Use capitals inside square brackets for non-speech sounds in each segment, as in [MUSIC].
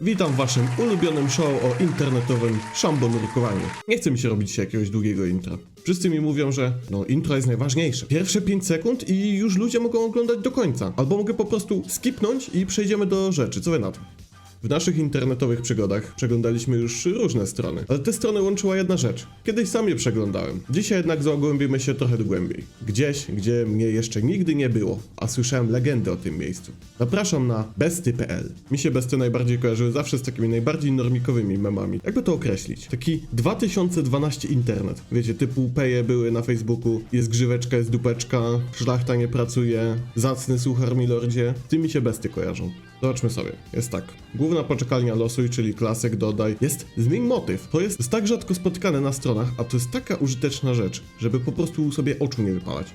Witam w waszym ulubionym show o internetowym szambonurkowaniu. Nie chce mi się robić jakiegoś długiego intra. Wszyscy mi mówią, że no intro jest najważniejsze. Pierwsze 5 sekund i już ludzie mogą oglądać do końca. Albo mogę po prostu skipnąć i przejdziemy do rzeczy. Co wy na to? W naszych internetowych przygodach przeglądaliśmy już różne strony, ale te strony łączyła jedna rzecz. Kiedyś sam je przeglądałem. Dzisiaj jednak zagłębimy się trochę głębiej. Gdzieś, gdzie mnie jeszcze nigdy nie było, a słyszałem legendy o tym miejscu. Zapraszam na besty.pl. Mi się besty najbardziej kojarzyły zawsze z takimi najbardziej normikowymi memami. Jakby to określić? Taki 2012 internet. Wiecie, typu peje były na Facebooku, jest grzyweczka, jest dupeczka, szlachta nie pracuje, zacny suchar milordzie. Z tym mi się besty kojarzą. Zobaczmy sobie. Jest tak. Główna poczekalnia losuj, czyli klasek dodaj. Jest zmień motyw. To jest tak rzadko spotykane na stronach, a to jest taka użyteczna rzecz, żeby po prostu sobie oczu nie wypalać.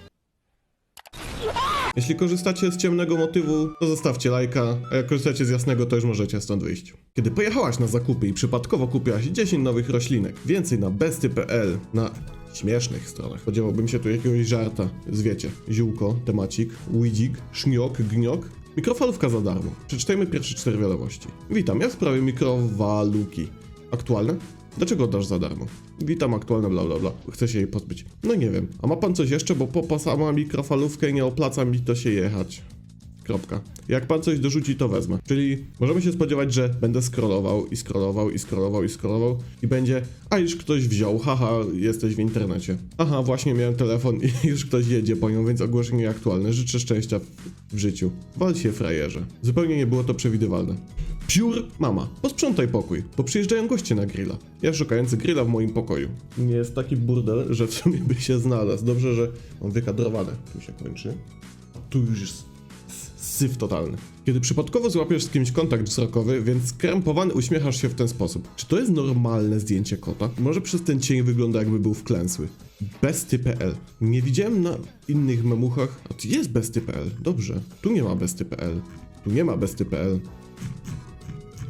Jeśli korzystacie z ciemnego motywu, to zostawcie lajka, a jak korzystacie z jasnego, to już możecie stąd wyjść. Kiedy pojechałaś na zakupy i przypadkowo kupiłaś 10 nowych roślinek, więcej na besty.pl, na śmiesznych stronach. Spodziewałbym się tu jakiegoś żarta, z wiecie, ziółko, temacik, widzik, szniok, gniok, mikrofalówka za darmo. Przeczytajmy pierwsze cztery wiadomości. Witam, ja w sprawie mikrowaluki. Aktualne? Dlaczego oddasz za darmo? Witam, aktualne bla bla bla. Chcę się jej pozbyć. No nie wiem. A ma pan coś jeszcze, bo po sama mikrofalówkę nie opłaca mi to się jechać. Kropka. Jak pan coś dorzuci, to wezmę. Czyli możemy się spodziewać, że będę scrollował i scrollował i scrollował i scrollował i będzie, a już ktoś wziął, haha, jesteś w internecie. Aha, właśnie miałem telefon i [LAUGHS] już ktoś jedzie po nią, więc ogłoszenie aktualne. Życzę szczęścia w, życiu. Wal się, frajerze. Zupełnie nie było to przewidywalne. Piór, mama, posprzątaj pokój, bo przyjeżdżają goście na grilla. Ja szukający grilla w moim pokoju. Nie jest taki burdel, że w sumie by się znalazł. Dobrze, że mam wykadrowane. Tu się kończy. Tu już jest syf totalny. Kiedy przypadkowo złapiesz z kimś kontakt wzrokowy, więc skrępowany uśmiechasz się w ten sposób. Czy to jest normalne zdjęcie kota? Może przez ten cień wygląda jakby był wklęsły. Besty.pl. Nie widziałem na innych memuchach. A tu jest besty.pl. Dobrze. Tu nie ma besty.pl. Tu nie ma besty.pl.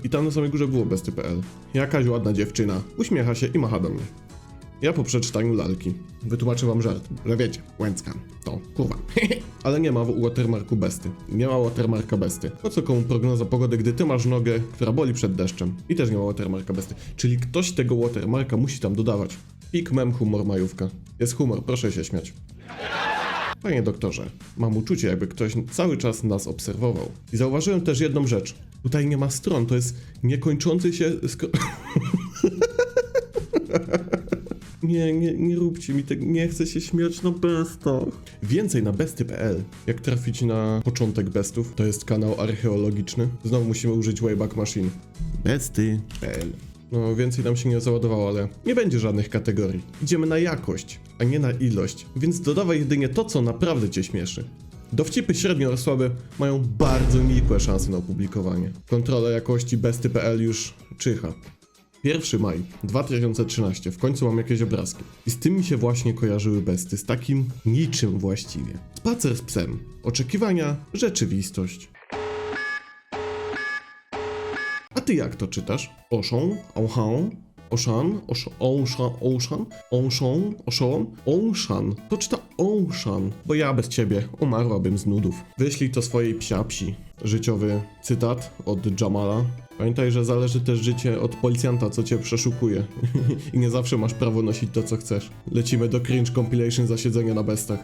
I tam na samej górze było besty.pl. Jakaś ładna dziewczyna. Uśmiecha się i macha do mnie. Ja po przeczytaniu lalki wytłumaczę wam żart, że wiecie, łęcka, to kurwa. [LAUGHS] Ale nie ma watermarku besty. Nie ma watermarka besty. Po co komu prognoza pogody, gdy ty masz nogę, która boli przed deszczem? I też nie ma watermarka besty. Czyli ktoś tego watermarka musi tam dodawać. Pik mem humor majówka. Jest humor, proszę się śmiać. Panie doktorze, mam uczucie, jakby ktoś cały czas nas obserwował. I zauważyłem też jedną rzecz. Tutaj nie ma stron, to jest niekończący się skro... [LAUGHS] Nie, nie, nie róbcie mi tego, nie chcę się śmiać na bestach. Więcej na besty.pl. Jak trafić na początek bestów, to jest kanał archeologiczny. Znowu musimy użyć Wayback Machine. Besty.pl. No, więcej nam się nie załadowało, ale nie będzie żadnych kategorii. Idziemy na jakość, a nie na ilość, więc dodawaj jedynie to, co naprawdę cię śmieszy. Dowcipy średnio słabe mają bardzo nikłe szanse na opublikowanie. Kontrola jakości besty.pl już czyha. 1 maj 2013, w końcu mam jakieś obrazki. I z tym mi się właśnie kojarzyły besty, z takim niczym właściwie. Spacer z psem. Oczekiwania, rzeczywistość. A ty jak to czytasz? Oszą, Oszan, Oszan, Osz- Oszan, Oszan, Oszan, Oszon, Oszan. To czyta Oszan, bo ja bez ciebie umarłabym z nudów. Wyślij to swojej psia psi. Życiowy cytat od Jamala. Pamiętaj, że zależy też życie od policjanta, co cię przeszukuje. [LAUGHS] I nie zawsze masz prawo nosić to, co chcesz. Lecimy do cringe compilation zasiedzenia na bestach.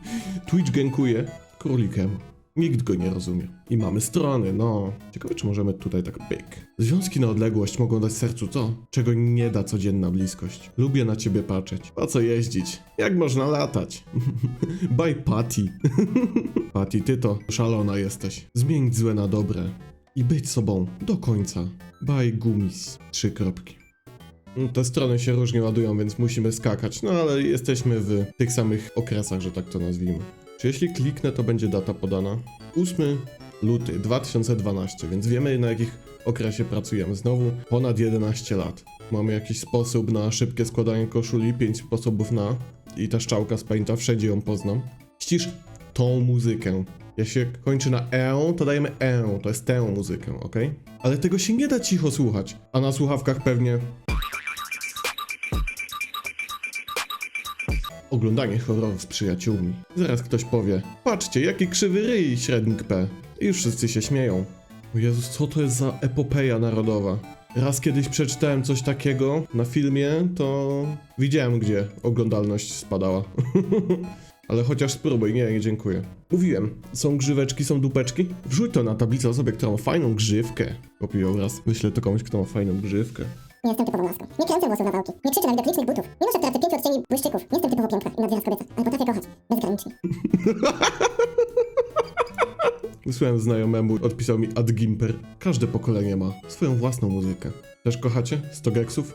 [LAUGHS] Twitch gankuje królikiem. Nikt go nie rozumie. I mamy strony, no. Ciekawe, czy możemy tutaj tak pyk. Związki na odległość mogą dać sercu to, czego nie da codzienna bliskość. Lubię na ciebie patrzeć. Po co jeździć? Jak można latać? [LAUGHS] Bye Patty. [LAUGHS] Patty, ty to szalona jesteś. Zmienić złe na dobre. I być sobą do końca. Bye Gumis. Trzy kropki. Mm, Te strony się różnie ładują, więc musimy skakać, no ale jesteśmy w tych samych okresach, że tak to nazwijmy. Czy jeśli kliknę, to będzie data podana? 8 luty 2012, więc wiemy na jakich okresie pracujemy. Znowu ponad 11 lat. Mamy jakiś sposób na szybkie składanie koszuli, 5 sposobów na i ta szczałka z painta, wszędzie ją poznam. Ścisz tą muzykę. Się kończy na e, to dajemy e, to jest tę muzykę, ok? Ale tego się nie da cicho słuchać, a na słuchawkach pewnie Oglądanie horrorów z przyjaciółmi. Zaraz ktoś powie, patrzcie, jaki krzywy ryj średnik P. I już wszyscy się śmieją. O Jezus, co to jest za epopeja narodowa? Raz kiedyś przeczytałem coś takiego na filmie, to widziałem, gdzie oglądalność spadała. [LAUGHS] Ale chociaż spróbuj, nie, nie dziękuję. Mówiłem, są grzyweczki, są dupeczki. Wrzuć to na tablicę osobie, która ma fajną grzywkę. Kopię obraz, wyślę to komuś, kto ma fajną grzywkę. Nie jestem typową laską. Nie kręcę włosów na wałki. Nie krzyczę na widok butów. Nie noszę w trakcie pięciu odcieni błyszczyków. Nie jestem typowo piękna i nadwierzas kobieta. Ale potrafię kochać. Bezgranicznie. [LAUGHS] Wysłałem znajomemu, odpisał mi Ad Gimper. Każde pokolenie ma swoją własną muzykę. Też kochacie? 100 geksów?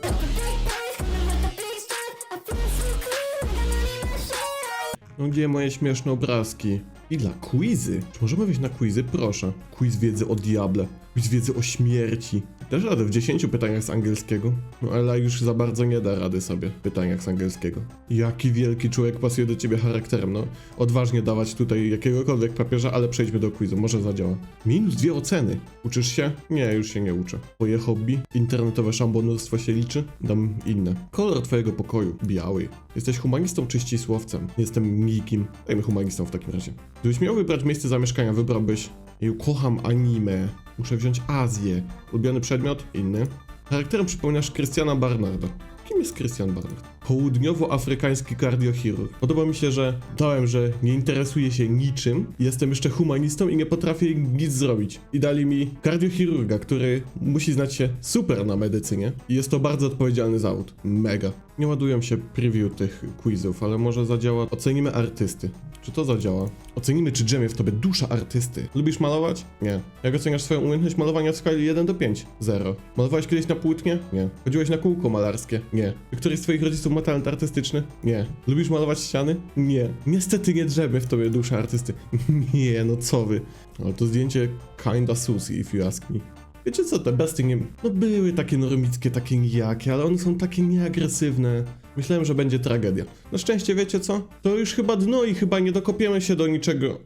No gdzie moje śmieszne obrazki? I dla quizy. Czy możemy wejść na quizy? Proszę. Quiz wiedzy o diable. Quiz wiedzy o śmierci. Też radę w 10 pytaniach z angielskiego. No ale już za bardzo nie da rady sobie w pytaniach z angielskiego. Jaki wielki człowiek pasuje do ciebie charakterem, no. Odważnie dawać tutaj jakiegokolwiek papieża, ale przejdźmy do quizu, może zadziała. Minus dwie oceny. Uczysz się? Nie, już się nie uczę. Twoje hobby? Internetowe szambonurstwo się liczy? Dam inne. Kolor twojego pokoju? Biały. Jesteś humanistą czy ścisłowcem? Jestem nikim. Dajmy humanistą w takim razie. Gdybyś miał wybrać miejsce zamieszkania, wybrałbyś... Jeju, kocham anime. Muszę wziąć Azję. Ulubiony przedmiot? Inny. Charakterem przypominasz Christiana Barnarda. Kim jest Christian Barnard? Południowoafrykański kardiochirurg. Podoba mi się, że dałem, że nie interesuję się niczym, jestem jeszcze humanistą i nie potrafię nic zrobić. I dali mi kardiochirurga, który musi znać się super na medycynie i jest to bardzo odpowiedzialny zawód. Mega. Nie ładują się preview tych quizów, ale może zadziała. Ocenimy artysty. Czy to zadziała? Ocenimy, czy drzemie w tobie dusza artysty. Lubisz malować? Nie. Jak oceniasz swoją umiejętność malowania w skali 1 do 5? 0. Malowałeś kiedyś na płótnie? Nie. Chodziłeś na kółko malarskie? Nie. Któryś z twoich rodziców ma talent artystyczny? Nie. Lubisz malować ściany? Nie. Niestety nie drzemie w tobie dusza artysty. [LAUGHS] nie, no co wy. Ale to zdjęcie kinda Susie, if you ask me. Wiecie co, te bestie nie... No były takie normickie, takie nijakie, ale one są takie nieagresywne. Myślałem, że będzie tragedia. Na szczęście wiecie co? To już chyba dno i chyba nie dokopiemy się do niczego.